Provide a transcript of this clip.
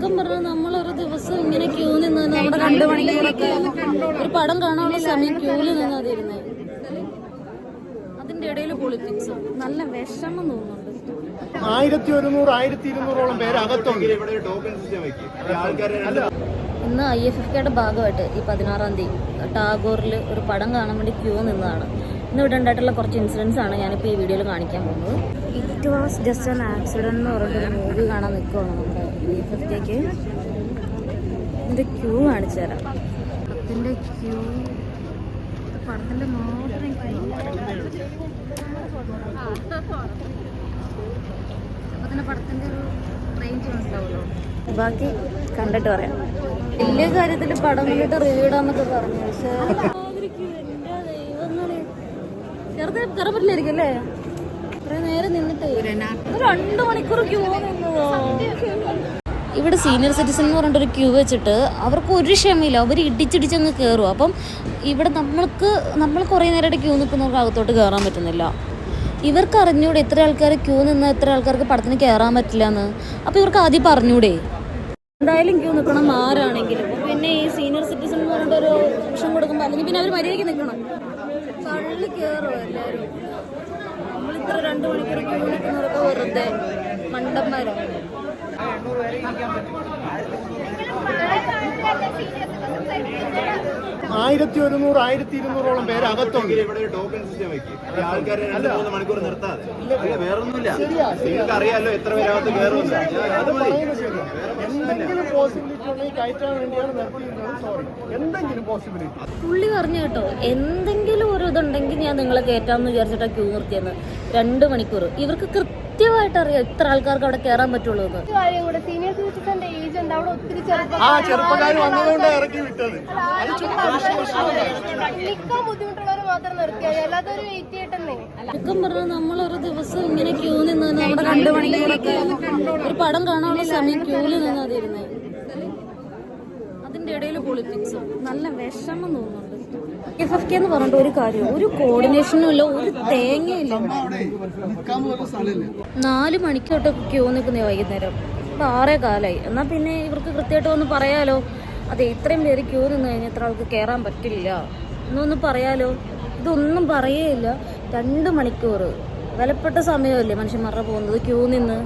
ചുരുക്കം പറഞ്ഞാൽ ഒരു ദിവസം ഇങ്ങനെ ക്യൂ നിന്ന് നമ്മുടെ രണ്ട് മണിക്കൂറൊക്കെ ഒരു പടം കാണാനുള്ള സമയം ക്യൂവിൽ നിന്നാതിരുന്നേ അതിന്റെ ഇടയിൽ പൊളിറ്റിക്സ് നല്ല വിഷമം തോന്നുന്നുണ്ട്. ആയിരത്തി ഒരുന്നൂറ് ആയിരത്തി ഇരുന്നൂറോളം പേര് അകത്തുണ്ട്. ഇന്ന് ഐ എഫ് എഫ് കെയുടെ ഭാഗമായിട്ട് ഈ പതിനാറാം തീയതി ടാഗോറിൽ ഒരു പടം കാണാൻ വേണ്ടി ക്യൂ നിന്നതാണ്. ഇന്ന് ഇവിടെ ഉണ്ടായിട്ടുള്ള കുറച്ച് ഇൻസിഡൻസ് ആണ് ഞാനിപ്പോൾ ഈ വീഡിയോയിൽ കാണിക്കാൻ പോകുന്നത്. It was just an accident എന്ന് പറഞ്ഞിട്ടൊരു മൂവി കാണാൻ നിൽക്കുവാണ് നമ്മുടെ കെക്ക് ഇതിന്റെ ക്യൂ കാണിച്ചു തരാം. പടത്തിന്റെ ക്യൂ പടത്തിന്റെ മാത്രം അപ്പോൾ തന്നെ പടത്തിന്റെ ഒരു റേഞ്ച് മനസ്സിലാവുമല്ലോ ബാക്കി കണ്ടിട്ട് പറയാം. വലിയ കാര്യത്തിൽ പടം കണ്ടിട്ട് റിവ്യൂ ഇടാന്നൊക്കെ പറഞ്ഞു പക്ഷേ ചെറുതെ കയറാൻ പറ്റില്ലായിരിക്കും അല്ലേ ഇത്രയും നേരം നിന്നിട്ടേ രണ്ടു മണിക്കൂർ ക്യൂ ഇവിടെ സീനിയർ സിറ്റിസൺ എന്ന് പറഞ്ഞിട്ട് ഒരു ക്യൂ വെച്ചിട്ട് അവർക്ക് ഒരു ക്ഷമയില്ല. അവർ ഇടിച്ചിടിച്ച് അങ്ങ് കയറും അപ്പം ഇവിടെ നമ്മൾക്ക് നമ്മൾ കുറേ നേരമായിട്ട് ക്യൂ നിൽക്കുന്നവർക്ക് അകത്തോട്ട് കയറാൻ പറ്റുന്നില്ല. ഇവർക്ക് അറിഞ്ഞൂടെ എത്ര ആൾക്കാർ ക്യൂ നിന്ന് എത്ര ആൾക്കാർക്ക് പടത്തിന് കയറാൻ പറ്റില്ല എന്ന് അപ്പോൾ ഇവർക്ക് ആദ്യം പറഞ്ഞൂടെ? എന്തായാലും ക്യൂ നിൽക്കണം ആരാണെങ്കിലും. അപ്പൊ പിന്നെ ഈ സീനിയർ സിറ്റിസൺ എന്ന് പറഞ്ഞിട്ട് ഒരു ഓപ്ഷൻ കൊടുക്കുമ്പോൾ അല്ലെങ്കിൽ പിന്നെ അവർ മര്യാദയ്ക്ക് നിൽക്കണം. തള്ളി കയറുമോ എല്ലാവരും നമ്മളിത്ര രണ്ട് മണിക്കൂർ ക്യൂ നിൽക്കുന്നവരൊക്കെ വെറുതെ മണ്ടന്മാരാണ് ആയിരത്തി ഒരുന്നൂറ് ആയിരത്തി ഇരുന്നൂറോളം പേര് അകത്തുണ്ട് ഇവിടെ ഒരു ടോക്കൺ സിസ്റ്റം വെക്കും. ആൾക്കാരെ രണ്ട് മൂന്ന് മണിക്കൂർ നിർത്താതെ. അല്ല വേറൊന്നുമില്ല. നിങ്ങൾക്ക് അറിയാലോ എത്ര പേരകത്ത് മതി. എന്തെങ്കിലും പോസിബിലിറ്റി ഉണ്ടെങ്കിൽ കയറ്റാൻ വേണ്ടിയാണ് നിർത്തിയിരുന്നത്. സോറി എന്തെങ്കിലും പോസിബിലിറ്റി പുള്ളി പറഞ്ഞു കേട്ടോ എന്തെങ്കിലും ഒരു ഇതുണ്ടെങ്കിൽ ഞാൻ നിങ്ങളെ കയറ്റാമെന്ന് വിചാരിച്ചിട്ടാണ് ക്യൂ നിർത്തിയെന്ന്. രണ്ട് മണിക്കൂർ ഇവർക്ക് കൃത്യമായിട്ട് അറിയാം ഇത്ര ആൾക്കാർക്ക് അവിടെ കയറാൻ പറ്റുള്ളൂ എന്ന്. കാര്യം കൂടെ സീനിയർ സിറ്റിസന്റെ ഏജ് ഉണ്ട് അവിടെ ഒത്തിരി ആ ചെറുപ്പക്കാർ വന്നതുകൊണ്ട് ഇറക്കി വിട്ടത്. അത് ചുമ്മാ നിൽക്കാൻ ബുദ്ധിമുട്ടുള്ളവർ മാത്രം നിർത്തിയാൽ അല്ലാതെ ഒരു വെയിറ്റ് ചെയ്യട്ടെന്നേ ചുരുക്കം പറഞ്ഞാൽ നമ്മളൊരു ദിവസം ഇങ്ങനെ ക്യൂ നിന്ന് നമ്മുടെ രണ്ട് മണിക്കൂറൊക്കെ ഒരു പടം കാണാനുള്ള സമയം ക്യൂവിൽ നിന്നാതിരുന്നേ അതിന്റെ ഇടയിൽ പൊളിറ്റിക്സ് നല്ല വിഷമം തോന്നുന്നുണ്ട് എഫ് എഫ് കെ എന്ന് പറഞ്ഞിട്ട് ഒരു കാര്യം ഒരു കോർഡിനേഷനും ഇല്ല ഒരു തേങ്ങയില്ല. നാല് മണിക്ക് തൊട്ട് ക്യൂ നിൽക്കുന്നേ വൈകുന്നേരം. ഇപ്പൊ ആറേ കാലായി. എന്നാ പിന്നെ ഇവർക്ക് കൃത്യമായിട്ട് ഒന്ന് പറയാലോ. അതെ ഇത്രയും പേര് ക്യൂ നിന്ന് കഴിഞ്ഞാൽ ഇത്ര ആൾക്ക് കയറാൻ പറ്റില്ല. എന്നൊന്ന് പറയാലോ. ഇതൊന്നും പറയേയില്ല രണ്ട് മണിക്കൂർ വിലപ്പെട്ട സമയമല്ലേ മനുഷ്യന്മാരുടെ പോകുന്നത് ക്യൂ നിന്ന്?